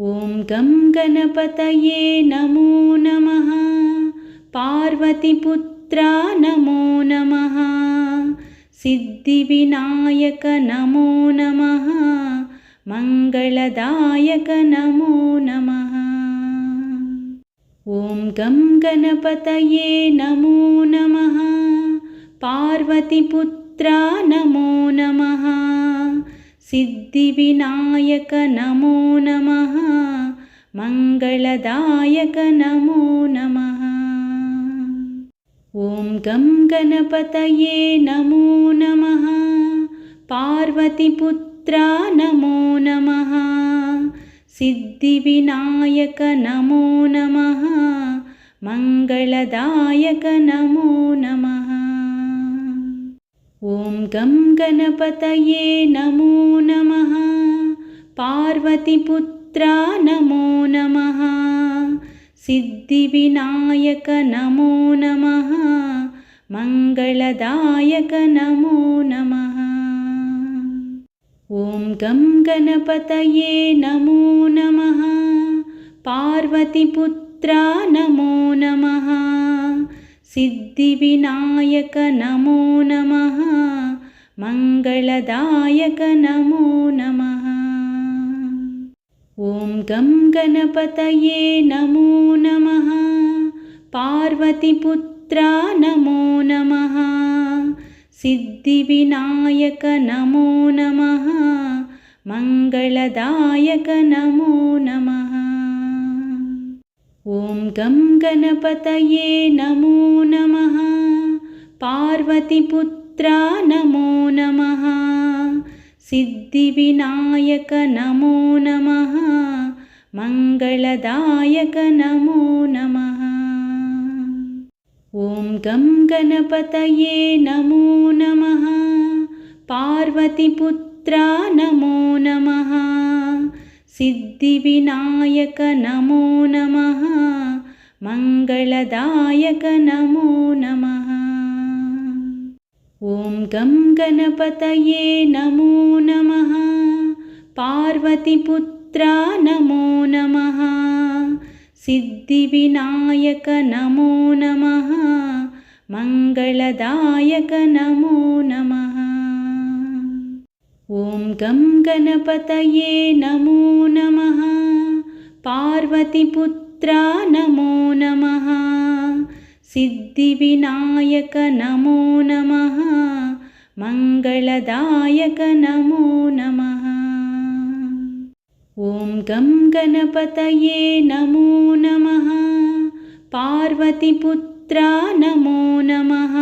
ॐ गं गणपतये नमो नमः। पार्वतीपुत्रा नमो नमः। सिद्धिविनायक नमो नमः। मङ्गलदायक नमो नमः। ॐ गं गणपतये नमो नमः। पार्वतीपुत्रा नमो नमः सिद्धिविनायक नमो। नमः मङ्गलदायक नमो। नमः ॐ गं गणपतये नमो नमः। पार्वतीपुत्रा नमो नमः। सिद्धिविनायक नमो। नमः मङ्गलदायक नमो नमः ॐ गं गणपतये नमो नमः। पार्वतीपुत्रा नमो नमः। सिद्धिविनायक नमो नमः। मङ्गलदायक नमो नमः। ॐ गं गणपतये नमो नमः। पार्वतीपुत्रा नमो नमः सिद्धिविनायक नमो। नमः मङ्गलदायक नमो। नमः ॐ गं गणपतये नमो नमः। पार्वतीपुत्रा नमो नमः। सिद्धिविनायक नमो। नमः मङ्गलदायक नमो नमः गं गणपतये नमो नमः पार्वतीपुत्रा नमो नमः सिद्धिविनायक नमो नमः मङ्गलदायक नमो नमः ॐ गं गणपतये नमो नमः पार्वतीपुत्रा नमो नमः सिद्धिविनायक नमो नमः मङ्गलदायक नमो। नमः ॐ गं गणपतये नमो नमः। पार्वतीपुत्रा नमो नमः। सिद्धिविनायक नमो। नमः मङ्गलदायक नमो नमः। ॐ गं गणपतये नमो नमः। पार्वतीपुत्रा नमो नमः। सिद्धिविनायक नमो नमः। मङ्गलदायक नमो नमः। ॐ गं गणपतये नमो नमः। पार्वतीपुत्रा नमो नमः।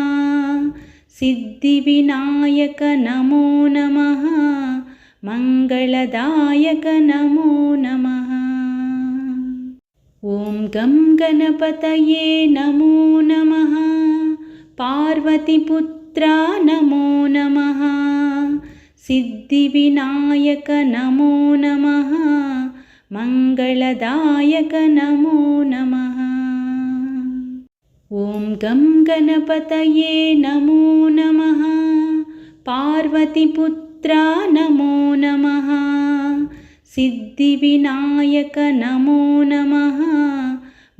सिद्धिविनायक नमो नमः। मङ्गलदायक नमो नमः ॐ गं गणपतये नमो नमः। पार्वतीपुत्रा नमो नमः। सिद्धिविनायक नमो नमः। मङ्गलदायक नमो नमः। ॐ गं गणपतये नमो नमः। पार्वतीपुत्रा नमो नमः सिद्धिविनायक नमो नमः।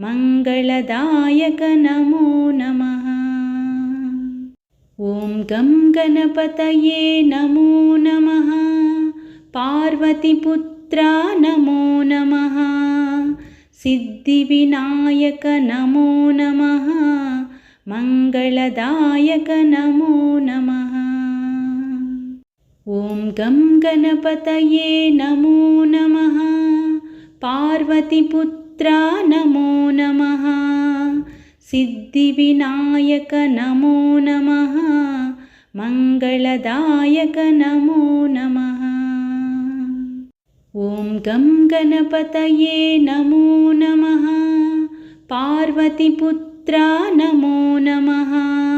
मङ्गलदायक नमो नमः। ॐ गं गणपतये नमो नमः। पार्वतीपुत्रा नमो नमः। सिद्धिविनायक नमो नमः। मङ्गलदायक नमो नमः ॐ गं गणपतये नमो नमः। पार्वतीपुत्रा नमो नमः। सिद्धिविनायक नमो नमः। मङ्गलदायक नमो नमः। ॐ गं गणपतये नमो नमः। पार्वतीपुत्रा नमो नमः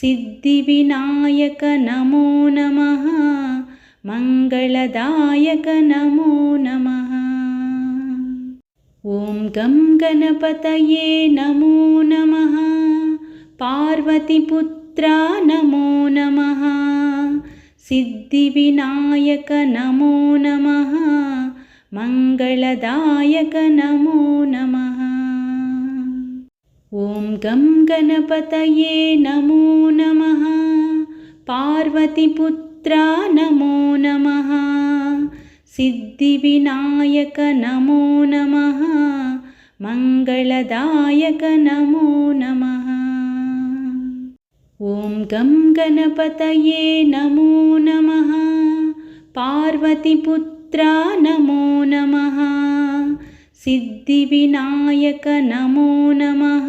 सिद्धिविनायक नमो। नमः मङ्गलदायक नमो। नमः ॐ गं गणपतये नमो नमः। पार्वतीपुत्रा नमो नमः। सिद्धिविनायक नमो। नमः मङ्गलदायक नमो नमः ॐ गं गणपतये नमो नमः। पार्वतीपुत्रा नमो नमः। सिद्धिविनायक नमो नमः। मङ्गलदायक नमो नमः। ॐ गं गणपतये नमो नमः। पार्वतीपुत्रा नमो नमः सिद्धिविनायक नमो। नमः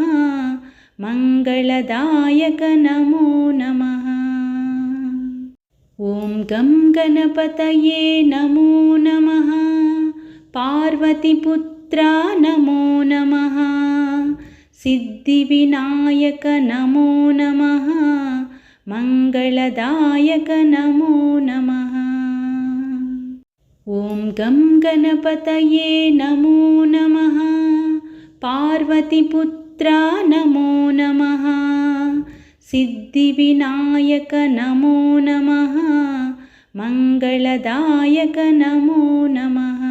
मङ्गलदायक नमो। नमः ॐ गं गणपतये नमो नमः। पार्वतीपुत्रा नमो नमः। सिद्धिविनायक नमो। नमः मङ्गलदायक नमो नमः ॐ गं गणपतये नमो नमः। पार्वतीपुत्रा नमो नमः। सिद्धिविनायक नमो नमः। मङ्गलदायक नमो नमः